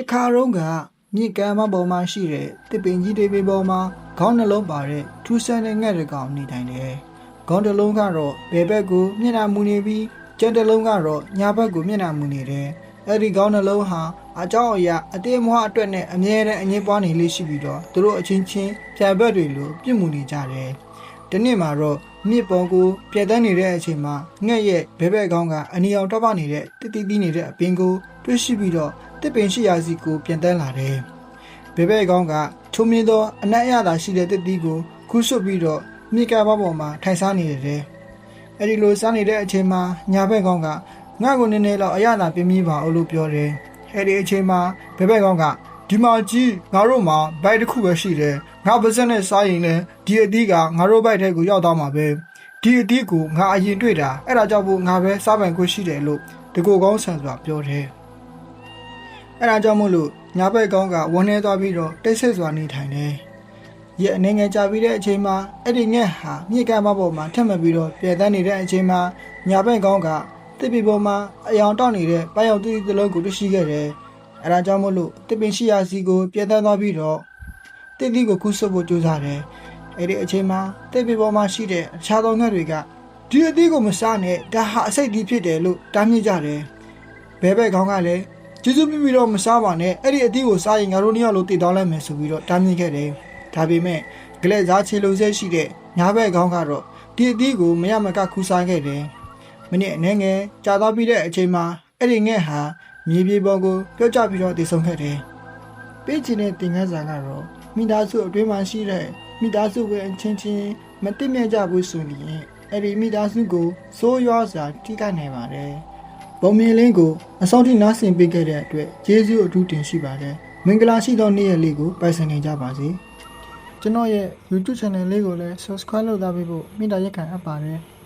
တခါတော့ကမြေကမ်းမပေါ်မှာရှိတဲ့တစ်ပင်ကြီးတွေပင်ပေါ်မှာခေါင်းနှလုံးပါတဲ့ထူးဆန်းတဲ့ငှက်တစ်ကောင်နေတိုင်းတယ်။ခေါင်းတစ်လုံးကတော့ဘယ်ဘက်ကိုမျက်နှာမူနေပြီးကျန်တစ်လုံးကတော့ညာဘက်ကိုမျက်နှာမူနေတယ်။အဲ့ဒီခေါင်းနှလုံးဟာအကြောင်းအရာအတေးမွားအတွက်နဲ့အမြဲတမ်းအငြင်းပွားနေလေးရှိပြီးတော့သူတို့အချင်းချင်းဖြာဘက်တွေလိုပြစ်မှုနေကြတယ်။ဒီနေ့မှာတော့မြစ်ပေါ်ကိုပြတ်တန်းနေတဲ့အချိန်မှာငှက်ရဲ့ဘဲဘဲကောင်းကအနီအောင်တောက်ပနေတဲ့တိတိတီးနေတဲ့အပင်ကိုတွေ့ရှိပြီးတော့ တစ်ပင်ရှိရာစီကိုပြန်တန်းလာတယ်။ဘဲဘဲကောင်းကထုံမြင့်သောအနက်အရသာရှိတဲ့တစ်တီးကိုခူးဆွတ်ပြီးတော့မြစ်ကမ်းပေါ်မှာထိုင်စားနေတယ်။အဲဒီလိုစားနေတဲ့အချိန်မှာညာဘက်ကောင်းကငါ့ကိုနည်းနည်းတော့အရသာပြင်းပြပါအောင်လို့ပြောတယ်။အဲဒီအချိန်မှာဘဲဘဲကောင်းကဒီမှာကြီးငါတို့မှာဘိုက်တစ်ခုပဲရှိတယ်ငါပါစက်နဲ့စားရင်လည်းဒီအသီးကငါတို့ဘိုက်ထဲကိုရောက်သွားမှာပဲဒီအသီးကိုငါအရင်တွေ့တာအဲ့ဒါကြောင့်မို့ငါပဲစားပိုင်ခွင့်ရှိတယ်လို့တကူကောင်းဆန်စွာပြောတယ် အဲ့ဒါကြောင့်မို့လို့ညာဘက်ကောင်းကဝန်းနေသွားပြီးတော့တိတ်ဆိတ်စွာနေထိုင်တယ်ရဲ့အနေငယ်ကြာပြီးတဲ့အချိန်မှာအဲ့ဒီငှက်ဟာမြေကမ်းမပေါ်မှာထက်မှတ်ပြီးတော့ပြဲတန်းနေတဲ့အချိန်မှာညာဘက်ကောင်းကတစ်ပီပေါ်မှာအယောင်တောက်နေတဲ့ပန်းရောင်တီးတီးတစ်လုံးကိုတွေ့ရှိခဲ့တယ်အဲဒါကြောင့်မို့လို့တစ်ပင်ရှိရာစီကိုပြဲတန်းသွားပြီးတော့တစ်တီးကိုကူးဆွတ်ဖို့ကြိုးစားတယ်အဲ့ဒီအချိန်မှာတစ်ပီပေါ်မှာရှိတဲ့အခြားသောငှက်တွေကဒီအသီးကိုမစားနဲ့ဒါဟာအစိတ်တီးဖြစ်တယ်လို့တားမြစ်ကြတယ်ဘဲဘဲကောင်းကလည်း ကျေးဇူးပြုပြီးတော့မစားပါနဲ့အဲ့ဒီအသီးကိုစားရင်ငါတို့နှစ်ယောက်လုံးတည်တောင်းလိုက်မယ်ဆိုပြီးတော့တားမြစ်ခဲ့တယ်ဒါပေမဲ့ဂလက်သားချေလုံဆဲရှိတဲ့ညာဘက်ကောင်းကတော့ဒီအသီးကိုမရမကခူးစားခဲ့တယ်မိနစ်အနည်းငယ်ကြာသွားပြီးတဲ့အချိန်မှာအဲ့ဒီငှက်ဟာမြေပြေပေါ်ကိုပြုတ်ကျပြီးတော့တည်ဆုံခဲ့တယ်ပေးချင်တဲ့တင်ငန်းစာကတော့မိသားစုအတွင်းမှာရှိတဲ့မိသားစုဝင်အချင်းချင်းမတိမြတ်ကြဘူးဆိုရင်အဲ့ဒီမိသားစုကိုစိုးရွားစွာထိခိုက်နိုင်ပါတယ်။ ပုံမြင်လင်းကိုအစောင့်ထိနားဆင်ပေးခဲ့တဲ့အတွက်ကျေးဇူးအထူးတင်ရှိပါတယ်။မင်္ဂလာရှိသောနေ့ရက်လေးကိုပိုင်ဆိုင်နေကြပါစေ။ကျွန်တော်ရဲ့ YouTube channel လေးကိုလည်း subscribe လုပ်သားပေးဖို့မေတ္တာရက်ခံအပ်ပါတယ်။